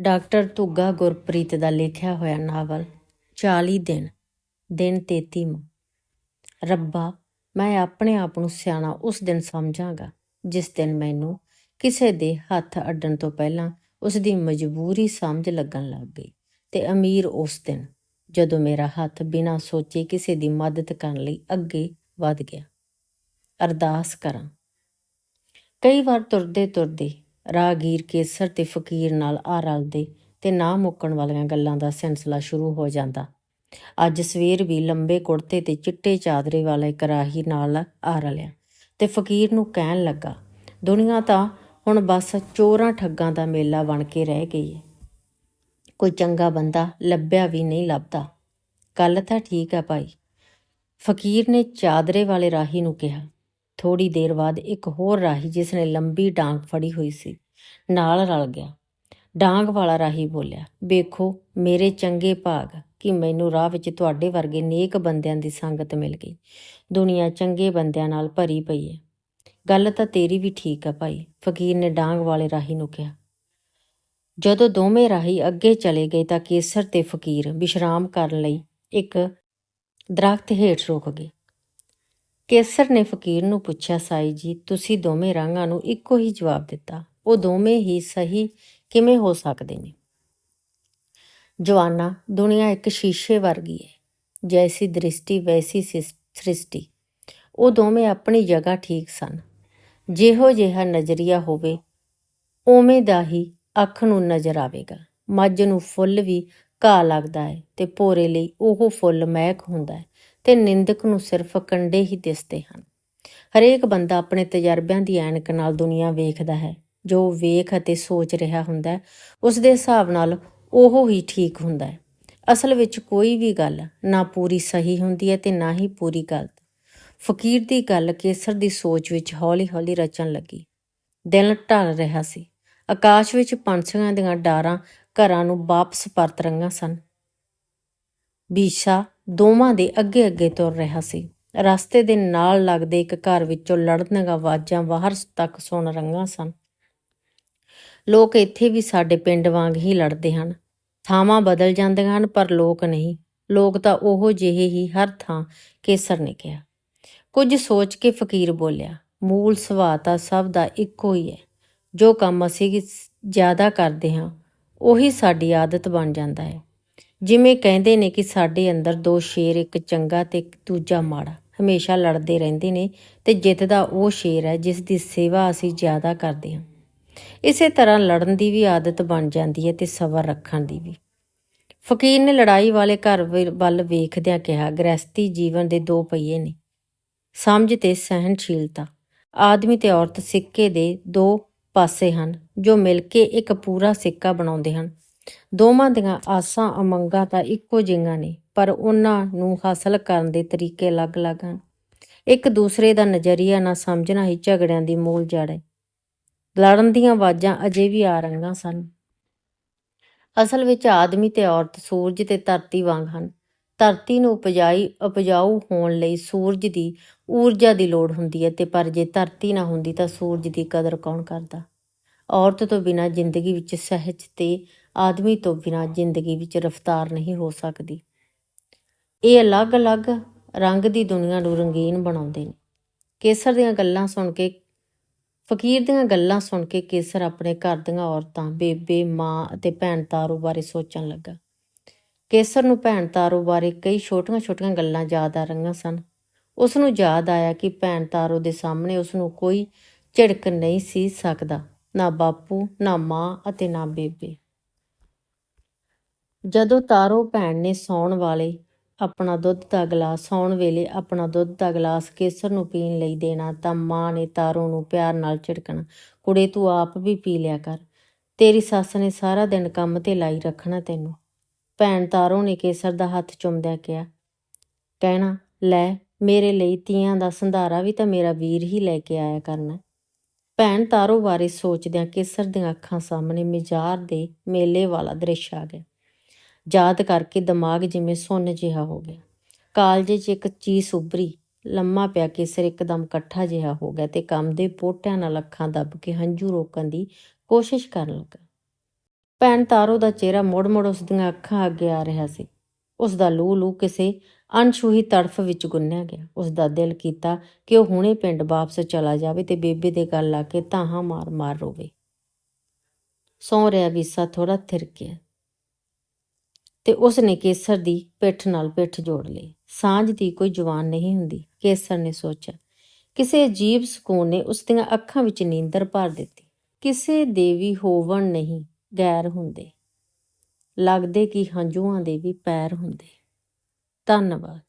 Doctor Dhugga Gurpreet ਦਾ ਲਿਖਿਆ ਹੋਇਆ novel 40 ਦਿਨ ਦਿਨ 33 ਰੱਬਾ, ਮੈਂ ਆਪਣੇ ਆਪ ਨੂੰ ਸਿਆਣਾ ਉਸ ਦਿਨ ਸਮਝਾਂਗਾ, ਜਿਸ ਦਿਨ ਮੈਨੂੰ ਕਿਸੇ ਦੇ ਹੱਥ ਅੱਡਣ ਤੋਂ ਪਹਿਲਾਂ ਉਸ ਦੀ ਮਜਬੂਰੀ ਸਮਝ ਲੱਗਣ ਲੱਗ ਗਈ ਤੇ ਅਮੀਰ ਉਸ ਦਿਨ, ਜਦੋਂ ਮੇਰਾ ਹੱਥ ਬਿਨਾਂ ਸੋਚੇ ਕਿਸੇ ਦੀ ਮਦਦ ਕਰਨ ਲਈ ਅੱਗੇ ਵੱਧ ਗਿਆ। ਅਰਦਾਸ ਕਰਾਂ। ਕਈ ਵਾਰ ਤੁਰਦੇ ਤੁਰਦੇ ਰਾਹਗੀਰ ਕੇਸਰ ਤੇ ਫਕੀਰ ਨਾਲ ਆ ਰਲਦੇ ਤੇ ਨਾ ਮੁੱਕਣ ਵਾਲੀਆਂ ਗੱਲਾਂ ਦਾ ਸਿਲਸਿਲਾ ਸ਼ੁਰੂ ਹੋ ਜਾਂਦਾ। ਅੱਜ ਸਵੇਰ ਵੀ ਲੰਬੇ ਕੁੜਤੇ ਤੇ ਚਿੱਟੇ ਚਾਦਰੇ ਵਾਲਾ ਇੱਕ ਰਾਹੀ ਨਾਲ ਆ ਰਲਿਆ ਤੇ ਫਕੀਰ ਨੂੰ ਕਹਿਣ ਲੱਗਾ, ਦੁਨੀਆ ਤਾਂ ਹੁਣ ਬਸ ਚੋਰਾਂ ਠੱਗਾਂ ਦਾ ਮੇਲਾ ਬਣ ਕੇ ਰਹਿ ਗਈ ਹੈ ਕੋਈ ਚੰਗਾ ਬੰਦਾ ਲੱਭਿਆ ਵੀ ਨਹੀਂ ਲੱਭਦਾ। ਗੱਲ ਤਾਂ ਠੀਕ ਹੈ ਭਾਈ। ਫਕੀਰ ਨੇ ਚਾਦਰੇ ਵਾਲੇ ਰਾਹੀ ਨੂੰ ਕਿਹਾ ਥੋੜੀ ਦੇਰ ਬਾਅਦ ਇੱਕ ਹੋਰ ਰਾਹੀ ਜਿਸ ਨੇ ਲੰਬੀ ਡਾਂਗ ਫੜੀ ਹੋਈ ਸੀ, ਨਾਲ ਰਲ ਗਿਆ। ਡਾਂਗ ਵਾਲਾ ਰਾਹੀ ਬੋਲਿਆ, ਵੇਖੋ, ਮੇਰੇ ਚੰਗੇ ਭਾਗ, ਕਿ ਮੈਨੂੰ ਰਾਹ ਵਿੱਚ ਤੁਹਾਡੇ ਵਰਗੇ ਨੇਕ ਬੰਦਿਆਂ ਦੀ ਸੰਗਤ ਮਿਲ ਗਈ। ਦੁਨੀਆ ਚੰਗੇ ਬੰਦਿਆਂ ਨਾਲ ਭਰੀ ਪਈ ਹੈ ਗੱਲ ਤਾਂ ਤੇਰੀ ਵੀ ਠੀਕ ਆ ਭਾਈ, ਫਕੀਰ ਨੇ ਡਾਂਗ ਵਾਲੇ ਰਾਹੀ ਨੂੰ ਕਿਹਾ। ਜਦੋਂ ਦੋਵੇਂ ਰਾਹੀ ਅੱਗੇ ਚਲੇ ਗਏ ਤਾਂ ਕੇਸਰ ਤੇ ਫਕੀਰ ਵਿਸ਼ਰਾਮ ਕਰਨ ਲਈ ਇੱਕ ਦਰਖਤ ਹੇਠ ਰੁਕ ਗਏ। ਕੇਸਰ ਨੇ ਫਕੀਰ ਨੂੰ ਪੁੱਛਿਆ, ਸਾਈ ਜੀ, ਤੁਸੀਂ ਦੋਵੇਂ ਰੰਗਾਂ ਨੂੰ ਇੱਕੋ ਹੀ ਜਵਾਬ ਦਿੱਤਾ। ਉਹ ਦੋਵੇਂ ਹੀ ਸਹੀ ਕਿਵੇਂ ਹੋ ਸਕਦੇ ਨੇ? ਜਵਾਨਾ, ਦੁਨੀਆ ਇੱਕ ਸ਼ੀਸ਼ੇ ਵਰਗੀ ਹੈ ਜੈਸੀ ਦ੍ਰਿਸ਼ਟੀ, ਵੈਸੀ ਸਿਸ- ਸ੍ਰਿਸ਼ਟੀ। ਉਹ ਦੋਵੇਂ ਆਪਣੀ ਜਗ੍ਹਾ ਠੀਕ ਸਨ। ਜਿਹੋ ਜਿਹਾ ਨਜ਼ਰੀਆ ਹੋਵੇ, ਉਵੇਂ ਦਾ ਹੀ ਅੱਖ ਨੂੰ ਨਜ਼ਰ ਆਵੇਗਾ। ਮੱਝ ਨੂੰ ਫੁੱਲ ਵੀ ਘਾਹ ਲੱਗਦਾ ਹੈ ਤੇ ਭੋਰੇ ਲਈ ਉਹ ਫੁੱਲ ਮਹਿਕ ਹੁੰਦਾ ਹੈ ਤੇ ਨਿੰਦਕ ਨੂੰ ਸਿਰਫ ਕੰਡੇ ਹੀ ਦਿਸਦੇ ਹਨ। ਹਰੇਕ ਬੰਦਾ ਆਪਣੇ ਤਜਰਬਿਆਂ ਦੀ ਐਨਕ ਨਾਲ ਦੁਨੀਆ ਵੇਖਦਾ ਹੈ। ਜੋ ਵੇਖ ਅਤੇ ਸੋਚ ਰਿਹਾ ਹੁੰਦਾ ਹੈ ਉਸ ਦੇ ਹਿਸਾਬ ਨਾਲ ਉਹ ਹੀ ਠੀਕ ਹੁੰਦਾ ਹੈ। ਅਸਲ ਵਿੱਚ ਕੋਈ ਵੀ ਗੱਲ ਨਾ ਪੂਰੀ ਸਹੀ ਹੁੰਦੀ ਹੈ ਤੇ ਨਾ ਹੀ ਪੂਰੀ ਗਲਤ। ਫਕੀਰ ਦੀ ਗੱਲ ਕੇਸਰ ਦੀ ਸੋਚ ਵਿੱਚ ਹੌਲੀ-ਹੌਲੀ ਰਚਣ ਲੱਗੀ। ਦਿਲ ਢਲ ਰਿਹਾ ਸੀ। ਆਕਾਸ਼ ਵਿੱਚ ਪੰਛੀਆਂ ਦੀਆਂ ਡਾਰਾਂ ਘਰਾਂ ਨੂੰ ਵਾਪਸ ਪਰਤ ਰਹੀਆਂ ਸਨ। ਬੀਸ਼ਾ ਦੋਵਾਂ ਦੇ ਅੱਗੇ-ਅੱਗੇ ਤੁਰ ਰਿਹਾ ਸੀ। ਰਸਤੇ ਦੇ ਨਾਲ ਲੱਗਦੇ ਇੱਕ ਘਰ ਵਿੱਚੋਂ ਲੜਨਗਾ ਆਵਾਜ਼ਾਂ ਬਾਹਰ ਤੱਕ ਸੁਣ ਰਹੀਆਂ ਸਨ। ਲੋਕ ਇੱਥੇ ਵੀ ਸਾਡੇ ਪਿੰਡ ਵਾਂਗ ਹੀ ਲੜਦੇ ਹਨ। ਥਾਵਾਂ ਬਦਲ ਜਾਂਦੀਆਂ ਹਨ, ਪਰ ਲੋਕ ਨਹੀਂ। ਲੋਕ ਤਾਂ ਉਹੋ ਜਿਹੇ ਹੀ ਹਰ ਥਾਂ ਕੇਸਰ ਨੇ ਕਿਹਾ। ਕੁਝ ਸੋਚ ਕੇ ਫਕੀਰ ਬੋਲਿਆ, ਮੂਲ ਸੁਭਾਅ ਤਾਂ ਸਭ ਦਾ ਇੱਕੋ ਹੀ ਹੈ। ਜੋ ਕੰਮ ਅਸੀਂ ਜ਼ਿਆਦਾ ਕਰਦੇ ਹਾਂ, ਉਹੀ ਸਾਡੀ ਆਦਤ ਬਣ ਜਾਂਦਾ ਹੈ। ਜਿਵੇਂ ਕਹਿੰਦੇ ਨੇ ਕਿ ਸਾਡੇ ਅੰਦਰ ਦੋ ਸ਼ੇਰ, ਇੱਕ ਚੰਗਾ ਤੇ ਦੂਜਾ ਮਾੜਾ। ਹਮੇਸ਼ਾ ਲੜਦੇ ਰਹਿੰਦੇ ਨੇ ਤੇ ਜਿੱਤਦਾ ਉਹ ਸ਼ੇਰ ਹੈ ਜਿਸ ਦੀ ਸੇਵਾ ਅਸੀਂ ਜ਼ਿਆਦਾ ਕਰਦੇ ਹਾਂ। ਇਸੇ ਤਰ੍ਹਾਂ ਲੜਨ ਦੀ ਵੀ ਆਦਤ ਬਣ ਜਾਂਦੀ ਹੈ ਤੇ ਸਬਰ ਰੱਖਣ ਦੀ ਵੀ। ਫਕੀਰ ਨੇ ਲੜਾਈ ਵਾਲੇ ਘਰ ਵੱਲ- ਵੱਲ ਵੇਖਦਿਆਂ ਕਿਹਾ ਗ੍ਰਸਤੀ ਜੀਵਨ ਦੇ ਦੋ ਪਹੀਏ ਨੇ। ਸਮਝ ਤੇ ਸਹਿਨਸ਼ੀਲਤਾ ਆਦਮੀ ਤੇ ਔਰਤ ਸਿੱਕੇ ਦੇ ਦੋ ਪਾਸੇ ਹਨ, ਜੋ ਮਿਲ ਕੇ ਇੱਕ ਪੂਰਾ ਸਿੱਕਾ ਬਣਾਉਂਦੇ ਹਨ। ਦੋਵਾਂ ਦੀਆਂ ਆਸਾਂ ਉਮੰਗਾਂ ਤਾਂ ਇੱਕੋ ਜਿਹੀਆਂ ਨੇ, ਪਰ ਉਹਨਾਂ ਨੂੰ ਹਾਸਲ ਕਰਨ ਦੇ ਤਰੀਕੇ ਅਲੱਗ-ਅਲੱਗ ਹਨ। ਇੱਕ ਦੂਸਰੇ ਦਾ ਨਜ਼ਰੀਆ ਨਾ ਸਮਝਣਾ ਹੀ ਝਗੜਿਆਂ ਦੀ ਮੂਲ ਜੜ ਹੈ। ਲੜਨ ਦੀਆਂ ਆਵਾਜ਼ਾਂ ਅਜੇ ਵੀ ਆ ਰਹੀਆਂ ਸਨ। ਅਸਲ ਵਿੱਚ ਆਦਮੀ ਤੇ ਔਰਤ ਸੂਰਜ ਤੇ ਧਰਤੀ ਵਾਂਗ ਹਨ। ਧਰਤੀ ਨੂੰ ਉਪਜਾਈ, ਉਪਜਾਊ ਹੋਣ ਲਈ ਸੂਰਜ ਦੀ ਊਰਜਾ ਦੀ ਲੋੜ ਹੁੰਦੀ ਹੈ ਤੇ ਪਰ ਜੇ ਧਰਤੀ ਨਾ ਹੁੰਦੀ ਤਾਂ ਸੂਰਜ ਦੀ ਕਦਰ ਕੌਣ ਕਰਦਾ? ਔਰਤ ਤੋਂ ਬਿਨਾਂ ਜ਼ਿੰਦਗੀ ਵਿੱਚ ਸਹਿਜ ਤੇ ਆਦਮੀ ਤੋਂ ਬਿਨਾਂ ਜ਼ਿੰਦਗੀ ਵਿੱਚ ਰਫ਼ਤਾਰ ਨਹੀਂ ਹੋ ਸਕਦੀ। ਇਹ ਅਲੱਗ-ਅਲੱਗ ਰੰਗ ਦੀ ਦੁਨੀਆ ਨੂੰ ਰੰਗੀਨ ਬਣਾਉਂਦੇ ਨੇ। ਕੇਸਰ ਦੀਆਂ ਗੱਲਾਂ ਸੁਣ ਕੇ, ਫਕੀਰ ਦੀਆਂ ਗੱਲਾਂ ਸੁਣ ਕੇ ਕੇਸਰ ਆਪਣੇ ਘਰ ਦੀਆਂ ਔਰਤਾਂ, ਬੇਬੇ, ਮਾਂ ਅਤੇ ਭੈਣ ਤਾਰੋ ਬਾਰੇ ਸੋਚਣ ਲੱਗਾ। ਕੇਸਰ ਨੂੰ ਭੈਣ ਤਾਰੋ ਬਾਰੇ ਕਈ ਛੋਟੀਆਂ-ਛੋਟੀਆਂ ਗੱਲਾਂ ਯਾਦ ਆ ਰਹੀਆਂ ਸਨ। ਉਸ ਨੂੰ ਯਾਦ ਆਇਆ ਕਿ ਭੈਣ ਤਾਰੋ ਦੇ ਸਾਹਮਣੇ ਉਸ ਨੂੰ ਕੋਈ ਝਿੜਕ ਨਹੀਂ ਸੀ ਸਕਦਾ, ਨਾ ਬਾਪੂ, ਨਾ ਮਾਂ ਅਤੇ ਨਾ ਬੇਬੇ। ਜਦੋਂ ਤਾਰੋ ਭੈਣ ਨੇ ਸੌਣ ਵਾਲੇ ਆਪਣਾ ਦੁੱਧ ਦਾ ਗਲਾਸ, ਸੌਣ ਵੇਲੇ ਆਪਣਾ ਦੁੱਧ ਦਾ ਗਲਾਸ ਕੇਸਰ ਨੂੰ ਪੀਣ ਲਈ ਦੇਣਾ ਤਾਂ ਮਾਂ ਨੇ ਤਾਰੋ ਨੂੰ ਪਿਆਰ ਨਾਲ ਝਿੜਕਣਾ, ਕੁੜੇ, ਤੂੰ ਆਪ ਵੀ ਪੀ ਲਿਆ ਕਰ। ਤੇਰੀ ਸੱਸ ਨੇ ਸਾਰਾ ਦਿਨ ਕੰਮ ਤੇ ਲਾਈ ਰੱਖਣਾ ਤੈਨੂੰ। ਭੈਣ ਤਾਰੋ ਨੇ ਕੇਸਰ ਦਾ ਹੱਥ ਚੁੰਮਦਿਆਂ ਕਿਹਾ ਕਹਿਣਾ ਲੈ, ਮੇਰੇ ਲਈ ਤੀਆਂ ਦਾ ਸੰਧਾਰਾ ਵੀ ਤਾਂ ਮੇਰਾ ਵੀਰ ਹੀ ਲੈ ਕੇ ਆਇਆ ਕਰਨਾ ਭੈਣ ਤਾਰੋ ਬਾਰੇ ਸੋਚਦਿਆਂ ਕੇਸਰ ਦੀਆਂ ਅੱਖਾਂ ਸਾਹਮਣੇ ਮਿਜ਼ਾਰ ਦੇ ਮੇਲੇ ਵਾਲਾ ਦ੍ਰਿਸ਼ ਆ ਗਿਆ। ਯਾਦ ਕਰਕੇ ਦਿਮਾਗ ਜਿਵੇਂ ਸੁੰਨ ਜਿਹਾ ਹੋ ਗਿਆ। ਕਾਲਜੇ 'ਚ ਇੱਕ ਚੀਸ ਉੱਭਰੀ, ਲੰਮਾ ਪਿਆ ਕੇਸਰ ਇੱਕਦਮ ਇਕੱਠਾ ਜਿਹਾ ਹੋ ਗਿਆ ਤੇ ਕੰਮ ਦੇ ਪੋਟਿਆਂ ਨਾਲ ਅੱਖਾਂ ਦੱਬ ਕੇ ਹੰਝੂ ਰੋਕਣ ਦੀ ਕੋਸ਼ਿਸ਼ ਕਰਨ ਲੱਗਾ। ਭੈਣ ਤਾਰੋ ਦਾ ਚਿਹਰਾ ਮੁੜ-ਮੁੜ ਉਸ ਦੀਆਂ ਅੱਖਾਂ ਅੱਗੇ ਆ ਰਿਹਾ ਸੀ। ਉਸ ਦਾ ਲੂ-ਲੂ ਕਿਸੇ ਅਣਛੂਹੀ ਤੜਫ ਵਿੱਚ ਗੁੰਨਿਆ ਗਿਆ। ਉਸ ਦਾ ਦਿਲ ਕੀਤਾ ਕਿ ਉਹ ਹੁਣੇ ਪਿੰਡ ਵਾਪਸ ਚਲਾ ਜਾਵੇ ਤੇ ਬੇਬੇ ਦੇ ਗੱਲ ਲਾ ਕੇ ਤਾਹਾਂ ਮਾਰ-ਮਾਰ ਰੋਵੇ। ਸੌਂ ਰਿਹਾ ਵੀਸਾ ਥੋੜਾ ਥਿਰਕਿਆ ਤੇ ਉਸ ਨੇ ਕੇਸਰ ਦੀ ਪਿੱਠ ਨਾਲ ਪਿੱਠ ਜੋੜ ਲਈ। ਸਾਂਝ ਦੀ ਕੋਈ ਜਵਾਨ ਨਹੀਂ ਹੁੰਦੀ, ਕੇਸਰ ਨੇ ਸੋਚਿਆ। ਕਿਸੇ ਅਜੀਬ ਸਕੂਨ ਨੇ ਉਸ ਦੀਆਂ ਅੱਖਾਂ ਵਿੱਚ ਨੀਂਦਰ ਭਰ ਦਿੱਤੀ। ਕਿਸੇ ਦੇ ਵੀ ਹੋਵਣ ਨਹੀਂ ਗੈਰ ਹੁੰਦੇ। ਲੱਗਦੇ ਕਿ ਹੰਝੂਆਂ ਦੇ ਵੀ ਪੈਰ ਹੁੰਦੇ। ਧੰਨਵਾਦ।